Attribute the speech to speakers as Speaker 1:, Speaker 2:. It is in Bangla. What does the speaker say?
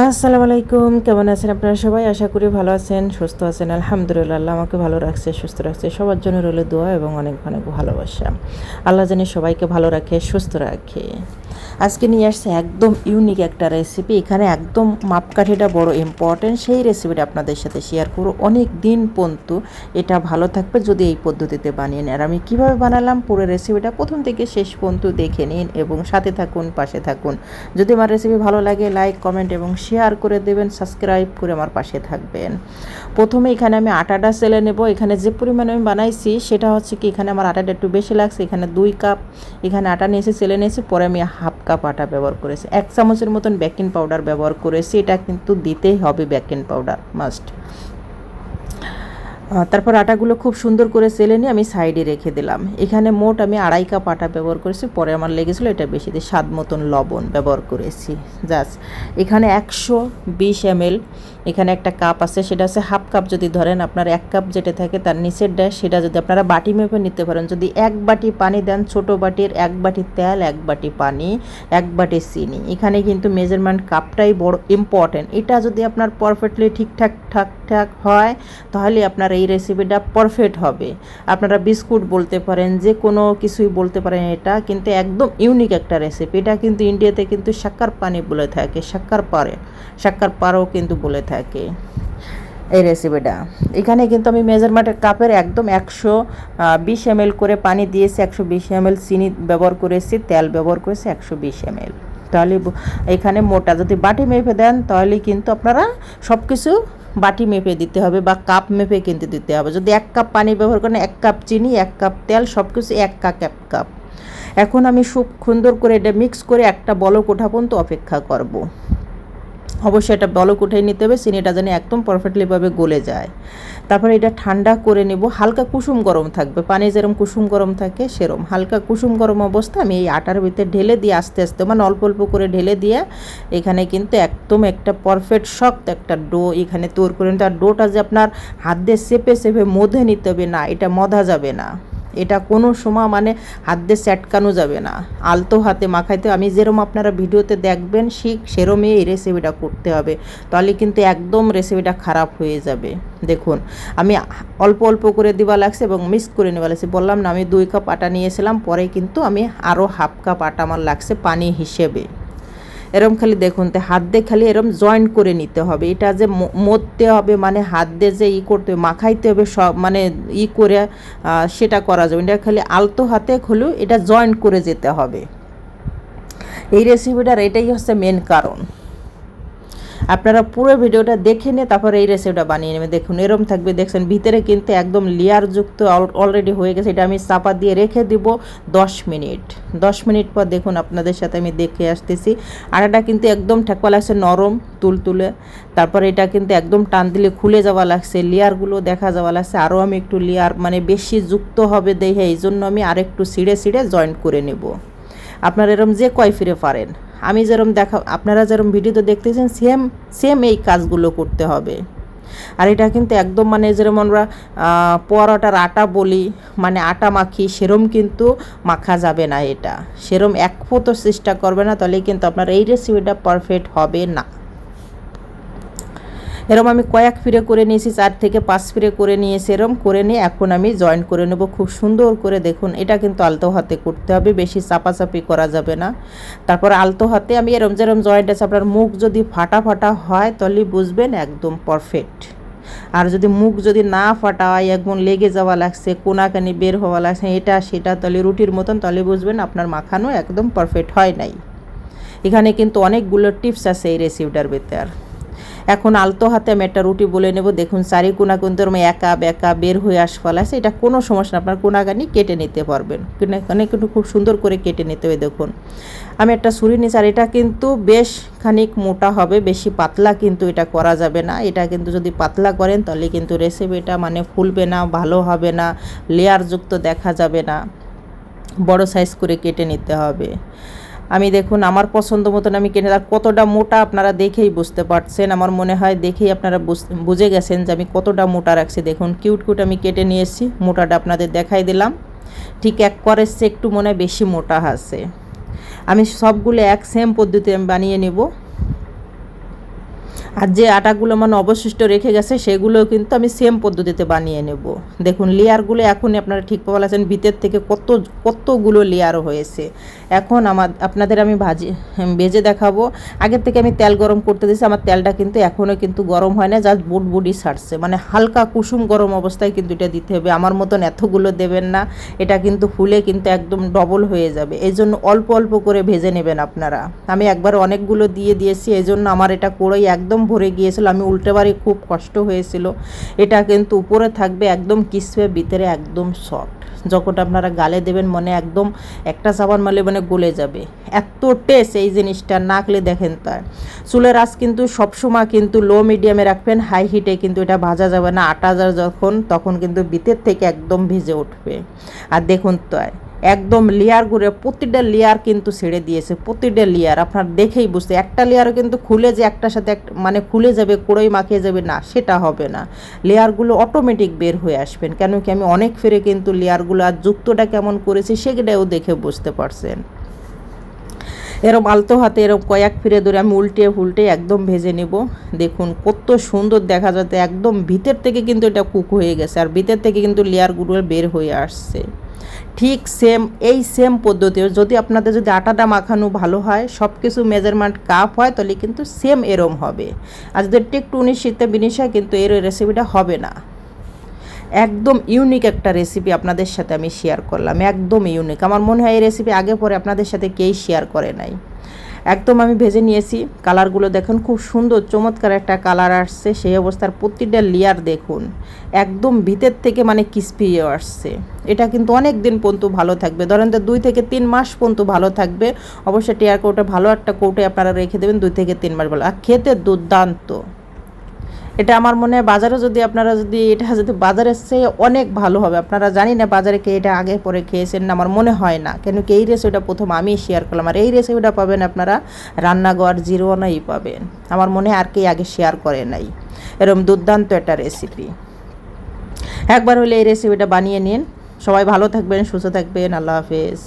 Speaker 1: আসসালামু আলাইকুম, কেমন আছেন আপনারা সবাই? আশা করি ভালো আছেন, সুস্থ আছেন, আলহামদুলিল্লাহ। আমাকে ভালো রাখছে, সুস্থ রাখছে, সবার জন্য রইল দোয়া এবং অনেক অনেক ভালোবাসা। আল্লাহ জানি সবাইকে ভালো রাখে, সুস্থ রাখে। আজকে নিয়ে আসছে একদম ইউনিক একটা রেসিপি এখানে একদম মাপকাঠিটা বড় ইম্পর্টেন্ট সেই রেসিপিটা আপনাদের সাথে শেয়ার করব অনেক দিন পর্যন্ত। এটা ভালো থাকবে যদি এই পদ্ধতিতে বানিয়ে নেন। আর আমি কীভাবে বানালাম পুরো রেসিপিটা প্রথম থেকে শেষ পর্যন্ত দেখে নিন এবং সাথে থাকুন, পাশে থাকুন। যদি আমার রেসিপি ভালো লাগে লাইক কমেন্ট এবং শেয়ার করে দেবেন সাবস্ক্রাইব করে আমার পাশে থাকবেন। প্রথমে এখানে আমি আটাটা সেলে নেব। এখানে যে পরিমাণে আমি বানাইছি, সেটা হচ্ছে কি, এখানে আমার আটাটা একটু বেশি লাগছে। এখানে দুই কাপ এখানে আটা নিয়েছি সেলে নিয়েছি। পরে আমি কাপ আটা ব্যবহার করেছি। এক চামচের মতন বেকিং পাউডার ব্যবহার করেছি। এটা কিন্তু দিতেই হবে বেকিং পাউডার মাস্ট তারপর আটাগুলো খুব সুন্দর করে সেলে নিয়ে আমি সাইডে রেখে দিলাম। এখানে মোট আমি আড়াই কাপ আটা ব্যবহার করেছি, পরে আমার লেগেছিলো এটা বেশি দিয়ে স্বাদ মতন লবণ ব্যবহার করেছি। জাস্ট এখানে একশো বিশ এমএল, এখানে একটা কাপ আছে, সেটা আছে হাফ কাপ যদি ধরেন আপনার এক কাপ যেটা থাকে তার নিচের ড্যাশ সেটা যদি আপনারা বাটি মেপে নিতে পারেন, যদি এক বাটি পানি দেন, ছোট বাটির এক বাটি তেল, এক বাটি পানি, এক বাটি চিনি। এখানে কিন্তু মেজারমেন্ট কাপটাই বড় ইম্পর্টেন্ট এটা যদি আপনার পারফেক্টলি ঠিকঠাক ঠাকঠাক হয়, তাহলে আপনার এই রেসিপিটা পারফেক্ট হবে। আপনারা বিস্কুট বলতে পারেন, যে কোনো কিছুই বলতে পারেন এটা, কিন্তু একদম ইউনিক একটা রেসিপি এটা কিন্তু ইন্ডিয়াতে কিন্তু সাক্কার পানি বলে থাকে শাক্কার পারে, সাক্কার পারও কিন্তু বলে থাকে এই রেসিপিটা এখানে কিন্তু আমি মেজারমেন্টের কাপের একদম একশো বিশ এম করে পানি দিয়েছি, একশো বিশ এম চিনি ব্যবহার করেছি, তেল ব্যবহার করেছি, একশো বিশ এম তাহলে এখানে মোটা যদি বাটি মেপে দেন, তাহলে কিন্তু আপনারা সব কিছু বাটি মেপে দিতে হবে বা কাপ মেপে কিনতে দিতে হবে যদি এক কাপ পানি ব্যবহার করেন, এক কাপ চিনি, এক কাপ তেল সব কিছু এক কাপ এক কাপ এখন আমি খুব সুন্দর করে এটা মিক্স করে একটা বলক ওঠা পর্যন্ত অপেক্ষা করব। অবশ্যই এটা বলক উঠাই নিতে হবে, চিনিটা যেন একদম পারফেক্টলিভাবে গলে যায়। তারপরে এটা ঠান্ডা করে নেব, হালকা কুসুম গরম থাকবে, পানি যেরকম কুসুম গরম থাকে সেরম। হালকা কুসুম গরম অবস্থা, আমি এই আটার ভিতরে ঢেলে দিয়ে আস্তে আস্তে মানে অল্প অল্প করে ঢেলে দিয়ে এখানে কিন্তু একদম একটা পারফেক্ট শক্ত একটা ডো এখানে তৈরি করে নিতে আর ডোটা যে আপনার হাত দিয়ে চেপে চেপে মধে নিতে হবে না, এটা মধা যাবে না। এটা কোনো সময় মানে হাত দিয়ে চ্যাটকানো যাবে না। আলতো হাতে মাখাইতে আমি যেরম আপনারা ভিডিওতে দেখবেন শিখ সেরমই এই রেসিপিটা করতে হবে। তাহলে কিন্তু একদম রেসিপিটা খারাপ হয়ে যাবে। দেখুন, আমি অল্প অল্প করে দিবা লাগছে এবং মিক্স করে নেওয়া লাগছে। বললাম না, আমি দুই কাপ আটা নিয়েছিলাম। পরে কিন্তু আমি আরও হাফ কাপ আটা আমার লাগছে পানি হিসেবে। এরম খালি দেখুন, তো হাত দিয়ে খালি এরম জয়েন্ট করে নিতে হবে। এটা যে মরতে হবে মানে হাত দিয়ে যে ই করতে হবে, মাখাইতে হবে সব মানে ই করে সেটা করা যাবে। এটা খালি আলতো হাতে হলেও এটা জয়েন্ট করে যেতে হবে। এই রেসিপিটার এটাই হচ্ছে মেন কারণ। আপনারা পুরো ভিডিওটা দেখে নিয়ে তারপরে এই রেসিপিটা বানিয়ে নেবেন। দেখুন, এরম থাকবে। দেখছেন, ভিতরে কিন্তু একদম লেয়ারযুক্ত অলরেডি হয়ে গেছে। এটা আমি চাপা দিয়ে রেখে দিব দশ মিনিট। দশ মিনিট পর দেখুন, আপনাদের সাথে আমি দেখে আসতেছি। আর এটা কিন্তু একদম ঠেকপা লাগছে নরম, তুলতুলে। তারপর এটা কিন্তু একদম টান দিলে খুলে যাওয়া লাগছে। লেয়ারগুলো দেখা যাওয়া লাগছে। আরও আমি একটু লেয়ার মানে বেশি যুক্ত হবে দেখে এই জন্য আমি আরেকটু ছিঁড়ে ছিঁড়ে জয়েন্ট করে নেব। আপনারা এরম যে কয় ফিরে পারেন। আমি যেরম দেখা, আপনারা যেরম ভিডিওতে দেখতেছেন সেম সেম এই কাজগুলো করতে হবে। আর এটা কিন্তু একদম মানে যেরকম আমরা পরোটার আটা বলি মানে আটা মাখি, সেরম কিন্তু মাখা যাবে না এটা। সেরম এক ফোতো চেষ্টা করবে না, তাহলে কিন্তু আপনার এই রেসিপিটা পারফেক্ট হবে না। এরম আমি কয়েক ফিরে করে নিয়েছি, চার থেকে পাঁচ ফিরে করে নিয়েছি, এরম করে নিয়ে এখন আমি জয়েন করে নেব। খুব সুন্দর করে দেখুন, এটা কিন্তু আলতো হাতে করতে হবে, বেশি চাপাচাপি করা যাবে না। তারপর আলতো হাতে আমি এরম যেরম জয়েন্ট আছে, আপনার মুখ যদি ফাটা ফাটা হয়, তাহলে বুঝবেন একদম পারফেক্ট আর যদি মুখ যদি না ফাটা হয়, একদম লেগে যাওয়া লাগছে, কোনাকানি বের হওয়া লাগছে, এটা সেটা, তাহলে রুটির মতন, তাহলে বুঝবেন আপনার মাখানো একদম পারফেক্ট হয় নাই। এখানে কিন্তু অনেকগুলো টিপস আছে এই রেসিপিটার ভেতর। এখন আলতো হাতে আমি একটা রুটি বলে নেব। দেখুন চারি কোনা কিন্তু আমি একা বেকা বের হয়ে আস ফলাছে এটা কোনো সমস্যা না, আপনার কোনাগানি কেটে নিতে পারবেন। এখানে কিন্তু খুব সুন্দর করে কেটে নিতে হবে, দেখুন। আমি একটা ছুরি নিচ্ছি আর এটা কিন্তু বেশ খানিক মোটা হবে, বেশি পাতলা কিন্তু এটা করা যাবে না। এটা কিন্তু যদি পাতলা করেন, তাহলে কিন্তু রেসিপিটা মানে ফুলবে না, ভালো হবে না, লেয়ারযুক্ত দেখা যাবে না। বড় সাইজ করে কেটে নিতে হবে। আমি দেখুন, আমার পছন্দ মতন আমি কিনে আর কতটা মোটা আপনারা দেখেই বুঝতে পারছেন। আমার মনে হয় দেখেই আপনারা বুঝে গেছেন যে আমি কতটা মোটা রাখছি। দেখুন, কিউট কিউট আমি কেটে নিয়ে এসেছি মোটাটা আপনাদের দেখাই দিলাম। ঠিক এক চেয়ে একটু মনে বেশি মোটা আছে। আমি সবগুলো এক সেম পদ্ধতি আমি বানিয়ে নেব। আর যে আটাগুলো মানে অবশিষ্ট রেখে গেছে সেগুলো কিন্তু আমি সেম পদ্ধতিতে বানিয়ে নেব। দেখুন, লেয়ারগুলো এখনই আপনারা ঠিক আছেন ভিতর থেকে কত, কতগুলো লেয়ার হয়েছে। এখন আমার, আপনাদের আমি ভাজি ভেজে দেখাবো। আগের থেকে আমি তেল গরম করতে দিয়েছি, আমার তেলটা কিন্তু এখনও কিন্তু গরম হয় না জাস্ট বুট বুডি ছাড়ছে। মানে হালকা কুসুম গরম অবস্থায় কিন্তু এটা দিতে হবে। আমার মতন এতগুলো দেবেন না, এটা কিন্তু ফুলে কিন্তু একদম ডবল হয়ে যাবে। এই জন্য অল্প অল্প করে ভেজে নেবেন আপনারা। আমি একবার অনেকগুলো দিয়ে দিয়েছি, এই জন্য আমার এটা করেই একদম ভরে গিয়েছিল। আমি উল্টেবারে খুব কষ্ট হয়েছিল। এটা কিন্তু উপরে থাকবে একদম কিসবে, ভিতরে একদম সফট যখন আপনারা গালে দেবেন, মনে একদম একটা সাবান মালে মানে গলে যাবে। এত টেস্ট এই জিনিসটা, নাকলে দেখেন তাই চুলের আঁচ কিন্তু সবসময় কিন্তু লো মিডিয়ামে রাখবেন। হাই হিটে কিন্তু এটা ভাজা যাবে না। আটা যখন, তখন কিন্তু ভিতর থেকে একদম ভিজে উঠবে। আর দেখুন তাই একদম লেয়ার করে প্রতিটা লেয়ার কিন্তু ছেড়ে দিয়েছে, প্রতিটা লেয়ার আপনার দেখেই বুঝতে, একটা লেয়ারও কিন্তু খুলে যে একটার সাথে মানে খুলে যাবে, কোড়োই মাখিয়ে যাবে, না, সেটা হবে না। লেয়ারগুলো অটোমেটিক বের হয়ে আসবেন, কেন কি আমি অনেক ফেরে কিন্তু লেয়ারগুলো আর যুক্তটা কেমন করেছি সেটাও দেখে বুঝতে পারছেন। এরম আলতো হাতে, এরম কয়েক ফিরে ধরে আমি উল্টে ফুলটে একদম ভেজে নেব। দেখুন কত সুন্দর দেখা যাচ্ছে, একদম ভিতর থেকে কিন্তু এটা কুক হয়ে গেছে, আর ভিতর থেকে কিন্তু লেয়ারগুলো বের হয়ে আসছে। ঠিক সেম এই সেম পদ্ধতি যদি আপনাদের যদি আটাটা মাখানো ভালো হয় সব কিছু মেজারমেন্ট কাপ হয়, তাহলে কিন্তু সেম এরম হবে। আর যদি একটু উনিশ শীতে বিনিশ হয় কিন্তু এর রেসিপিটা হবে না। একদম ইউনিক একটা রেসিপি আপনাদের সাথে আমি শেয়ার করলাম। একদম ইউনিক আমার মনে হয় এই রেসিপি আগে পরে আপনাদের সাথে কেই শেয়ার করে নাই। একদম আমি ভেজে নিয়েছি। কালারগুলো দেখুন, খুব সুন্দর, চমৎকার একটা কালার আসছে। সেই অবস্থার প্রতিটা লেয়ার দেখুন, একদম ভিতের থেকে মানে কিস্পি আসছে। এটা কিন্তু অনেক দিন পর্যন্ত ভালো থাকবে। ধরেন তো দুই থেকে তিন মাস পর্যন্ত ভালো থাকবে। অবশ্যই টিয়ার কৌটে ভালো একটা কৌটে আপনারা রেখে দেবেন, দুই থেকে তিন মাস ভালো। আর খেতে দুর্দান্ত। এটা আমার মনে হয় বাজারে যদি আপনারা যদি এটা যদি বাজারের চেয়ে অনেক ভালো হবে, আপনারা জানি না বাজারে কে এটা আগে পরে খেয়েছেন না, আমার মনে হয় না। কেন কি এই রেসিপিটা প্রথম আমি শেয়ার করলাম, আর এই রেসিপিটা পাবেন আপনারা রান্নাঘর জিরোনাই পাবেন। আমার মনে হয় আর কে আগে শেয়ার করে নাই। এরকম দুর্দান্ত একটা রেসিপি একবার হলে এই রেসিপিটা বানিয়ে নিন। সবাই ভালো থাকবেন, সুস্থ থাকবেন, আল্লাহ হাফেজ।